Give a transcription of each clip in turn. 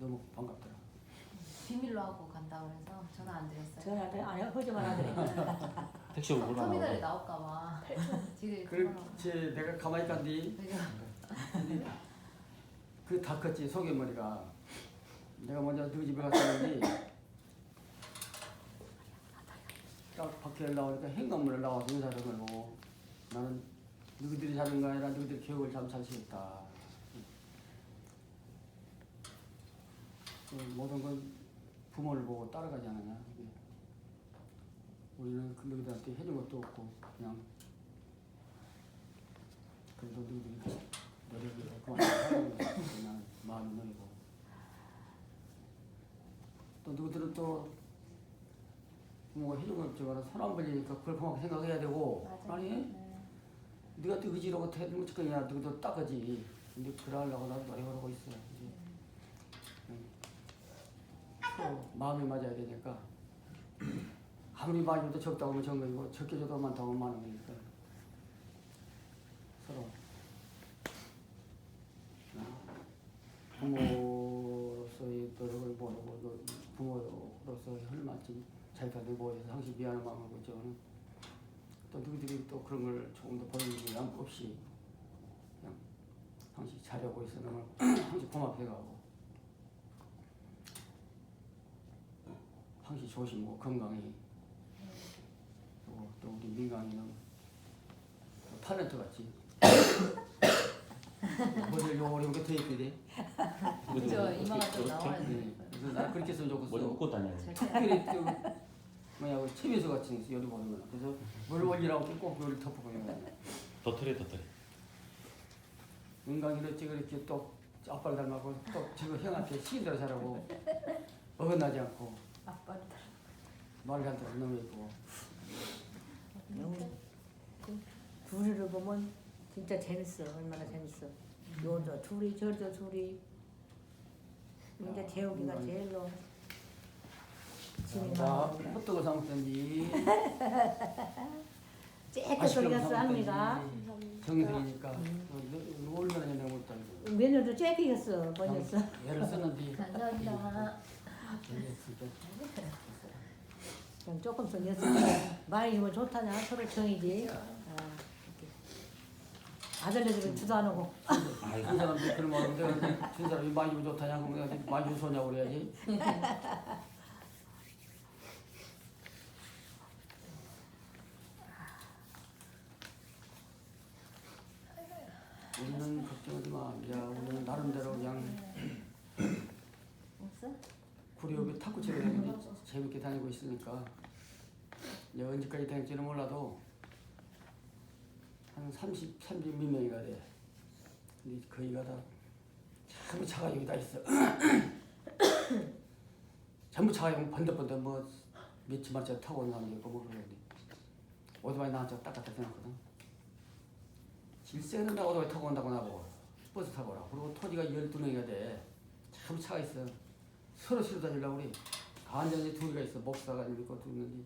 너무 반갑더라. 비밀로 하고 간다 그래서 전화 안 드렸어요. 전화를 아니 허지만 하더래. 택시 오고 터미널에 나와. 나올까 봐. 지들이 그렇지 내가 가만히 있간디 그 다 컸지 속에머리가 내가 먼저 너희 집에 갔었는데 딱 밖에 나오니까 행감문을 나와서 인사를 걸고 나는 너희들이 자는 거 아니라 너희들 교육을 참잘 시켰다 그 모든 건 부모를 보고 따라가지 않느냐 이게. 우리는 그 너희들한테 해준 것도 없고 그냥 그래도 너희들이 노력을 그만하는 나는 마음이 놓이고 또 누구들은 또 부모가 해준 거 없지만 손안 벌리니까 그걸 고맙게 생각해야 되고. 아니 네. 네가 또 의지라고 해준 것 거냐 너희도 닦아지 근데 그러려고 나도 노력을 하고 있어 이제 응. 서로 마음이 맞아야 되니까. 아무리 많이 줘도 적다고 하면 적은 거고 적게 줘도 많다고 하면 많은 거니까. 서로. 부모로서의 노력을 모르고 또 부모로서의 헐맞지 자기한테 뭐해서 항상 미안한 마음을 저는 또 누구들이 또 그런 걸 조금 더 보이는 양 없이 그냥 항상 잘하고 있어 너무 항상 고맙해가고 항상 조심고 건강히 또 우리 민강이는 탤런트 같지 머리를 요렇게 더 예쁘대 그죠. 이마가 좀 나와야 네. 돼. 그래서 나 그렇게 했으면 좋겠어. 머리 묶고 다녀요. 특별히 또 뭐야 그 채비서 같이 여기 보면 그래서 물 올리라고 꼭 여기 덮어보는 거야 도토리 도토리. 인간이 어찌 그렇게 또 아빠를 닮았고 또 지금 형한테 시인대로 살라고. 어긋나지 않고 잘 들어 너무 예쁘고 둘이를 보면 진짜 재밌어. 얼마나 재밌어. 요저 둘이 저저 둘이. 이제 재욱이가 제일로 나오고. 호떡을 사 먹든지 쬐끔 소리갔어 할미가 정성이니까. 어, 얼마나 내가 못다 며느리도 쬐끼겠어. 번졌어. 애를 썼는데. 감사합니다. 그냥 조금 소리였어. 많이 주면 좋다냐 서로 정이지. 아, 이렇게. 아들네들은 주도 안 오고. 아이고. 한 사람들이 그런 말 하는데 준 사람이 많이 주면 좋다냐 그러면 많이 주소냐고 그래야지 우리는 걱정하지 마. 야, 우리는 나름대로 그냥 없어? 구리역에 탁구 치러 다니는데 재밌게 다니고 있으니까 이제 언제까지 다닐지는 몰라도 한 30, 30 몇 명이가 돼. 근데 거기가 다 전부 차가 여기 다 있어. 전부 차가 여기 번덕번덕 뭐 며칠만째 타고 오는 사람도 있고 뭐 그러는데 오토바이 나한테 딱 갖다 대놨거든. 질세는 나 오토바이 타고 온다고 나보고 버스 타고 오라. 그리고 토지가 12명이가 돼. 참 차가 있어. 서로 실어 다니려고 그래. 간전히 두 개가 있어. 목사가 있고 두 있는데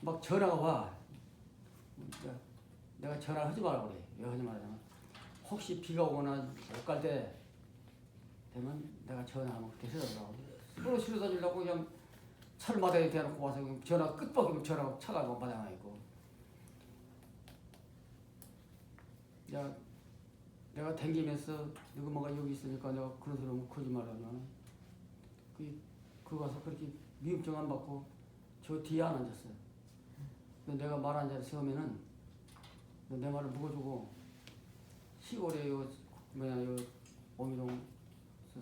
막 전화가 와. 내가, 내가 전화를 하지 말라고 그래. 왜 하지 말냐면 혹시 비가 오거나 못 갈 때 되면 내가 전화하면 그렇게 해달라고. 서로 실어 다니려고 그냥 차를 마당에 대놓고 와서 전화 끝밖에 전화가 차가 뭐 마당에 있고. 야, 내가 댕기면서 누구 뭐가 여기 있으니까 내가 그런 소리 하면 거짓말 하면 그, 그 가서 그렇게 미흡증 안 받고 저 뒤에 안 앉았어요. 근데 내가 말한 자리 세우면은 내 말을 묵어주고 시골에 요 뭐야 요 오미동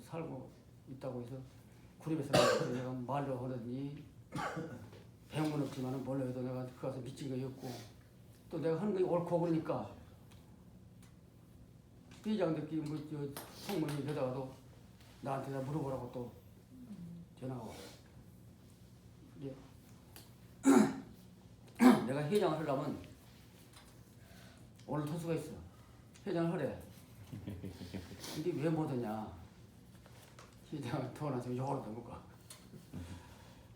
살고 있다고 해서 구립에서 내가 말로 하느니 배운 건 없지만은 뭘로 해도 내가 그 가서 미친 거 없고 또 내가 하는 게 옳고 그러니까 회장들끼리 뭐 저 성문이 되다가도 나한테 다 물어보라고 또 전화가 와요. 내가 회장을 하려면 오늘 토수가 있어. 회장을 하래. 근데 왜 못하냐? 회장을 돈한테 욕을 도 먹고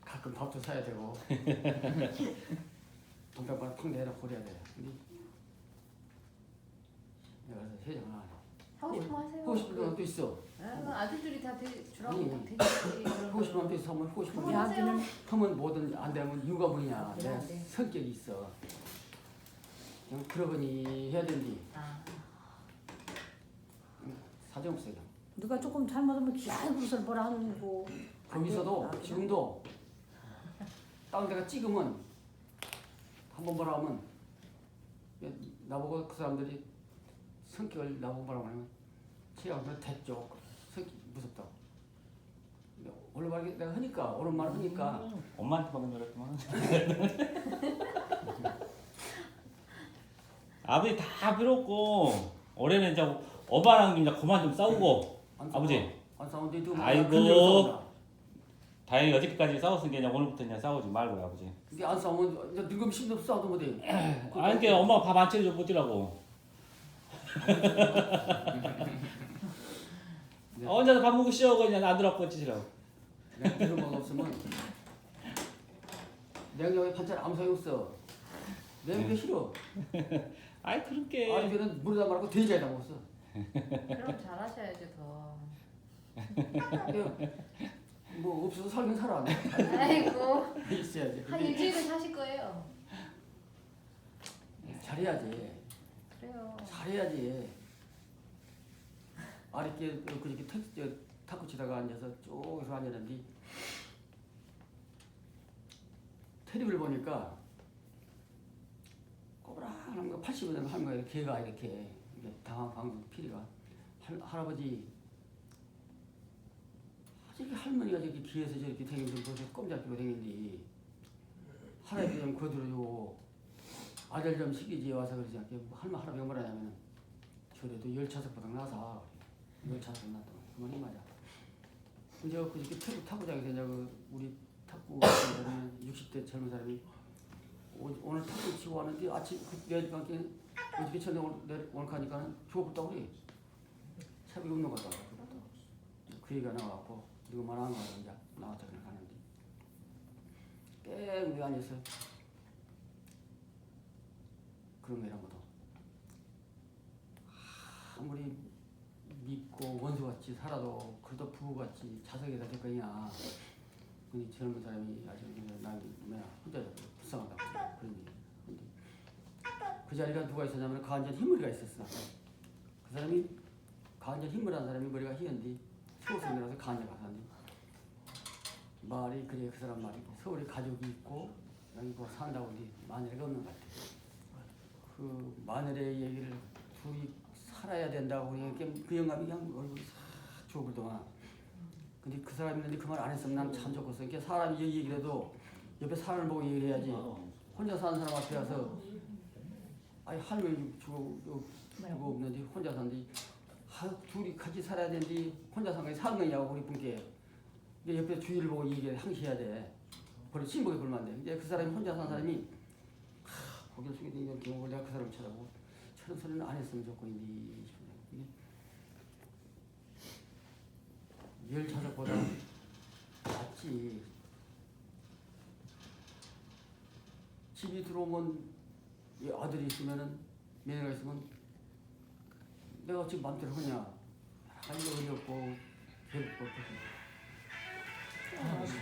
가끔 밥도 사야 되고 돈백만 팍 내놓고 그래야 돼. 근데 내가 회장을 안 해. 하고 싶으면 하세요. 하고 싶은 것도 있어. 아, 그 아들들이 다 되, 주라고 아니, 다 되지. 하고 싶은 것도 있어. 하면 하고 싶은 거. 하세요. 아들은 하면 뭐든 안 되면 이유가 뭐냐. 그래, 내 안 돼. 성격이 있어. 그냥 그러거니 해야 된디. 아, 사정없어요. 누가 조금 잘못하면 기아이 그릇을 뭐라 하는 거. 거기서도 안 돼. 지금도 다른 데가 찍으면 한번 뭐라 하면 나보고 그 사람들이 성격을 나보고 뭐라고 하면 제가 됐죠 성격 무섭다 말 내가 하니까 말 하니까 엄마한테 받은 거랬구만. 아버지 다 없고 올해는 이제 엄마랑 이제 그만 좀 싸우고 안 싸워. 아버지 안 싸우는데 또 아이고. 다행히 어저께까지 싸웠으니까 이제 오늘부터 이제 싸우지 말고 요 아버지. 근데 안 싸우면 이제 늙으면 없어 싸워도 못해 아니 그러니까 엄마가 밥안 차려줘 보지라고. 네. 혼자서 밥 먹고 쉬어 그냥 안 들어갖고 찌시라고. 내가 거 없으면 냉장고에 반찬 아무 소용 없어 냉장고 싫어 아이 그렇게. 아니면은 물에다 말고 돼지에다 먹었어 그럼 잘하셔야죠 더. 뭐 없어서 살긴 살아 아이고 있어야지 한 근데 일주일은 사실 거예요. 잘해야지 그래요. 잘해야지 아랫게 그렇게 탁, 저, 탁구 치다가 앉아서 쪼개서 앉았는데 테레비를 보니까 꼬부랑한 거 80원 되는 할머니가 걔가 이렇게. 방송 피리가. 할, 할아버지 저기 할머니가 저렇게 길에서 저렇게 댕기는 벌써 꼼짝기로 댕긴디 할아버지 좀 거들어주고 아들 좀 시키지 와서 그러지 않게. 뭐 할머 할아버지 뭐라 하냐면 그래도 열차석보다 나 서 열차석 났다 그만이 말이야. 이제 그저께 태국 탁구장에서 이제 그 우리 탁구 하는 60대 젊은 사람이 오- 오늘 탁구 치고 왔는데 아침 그 내일 밤께 어저께 저녁 오늘 오늘 가니까는 죽어붙다 그래. 새벽에 웃는 거다 그 얘기가 나와갖고 이거 말하는 거야 이제 나왔다 그냥 가는데. 뺑 우리 앉아서 그런 거란 것도 아무리 믿고 원수같이 살아도 그래도 부부같이 자석에다 될 거냐. 근데 젊은 사람이 아직 난 뭐야 혼자 불쌍하다고 그런 얘기. 근데 그 자리가 누가 있었냐면 가한전 흰머리가 있었어. 그 사람이 가한전 흰머리한 사람이 머리가 희은데 서울생이라서 가한전 하는데 말이 그래 그 사람 말이. 서울에 가족이 있고 여기 뭐 산다고 하는데 마늘가 없는 것 같아. 그 마늘의 얘기를 둘이 살아야 된다고 그냥 그- 그 영감이 그냥 얼굴이 싹 죽어버리더만 근데 그 사람이 있는데 그 말 안 했으면 난 참 좋겠어. 그러니까 사람이 얘기- 얘기를 해도 옆에 사람을 보고 얘기를 해야지. 혼자 사는 사람 앞에 와서 아니 할머니 죽어 죽어 없는데 혼자 산디 하, 둘이 같이 살아야 되는데 혼자 산 거니 사는 거냐고 우리 분께. 근데 옆에 주위를 보고 얘기를 항시 해야 돼. 그래 신복에 불만 돼. 근데 그 사람이 혼자 산 사람이 하, 고개를 숙이더니 이런 경우를 내가 그 사람을 쳐다보고 저런 소리는 안 했으면 싶네 이게 열 자석보다 낫지. 집이 들어오면 이 아들이 있으면은 며느리가 있으면 내가 지금 마음대로 하냐? 할 일이 없고 괴롭고 그래서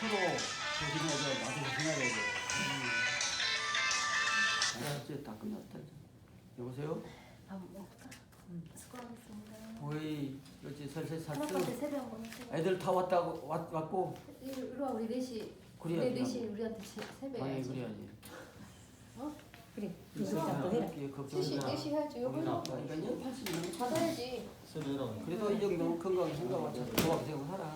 서로 나도 조심해야 되고 이제 다 끝났다 이제 여보세요? 밥 먹을까? 수고하셨습니다. 살수 세배 한번 하시고. 애들 다 왔다고 왔, 왔고 이리 와 우리 넷이 우리 그래야지 넷이 우리한테 세- 세배 아니 해야지. 그래야지 그래. 이거 잡고 해라. 넷이 걱정이 넷이 해야지. 여기는 그러니까 이제 80년 받아야지. 그래도 이 정도는 건강히 생각하고 좋아하게 생각하라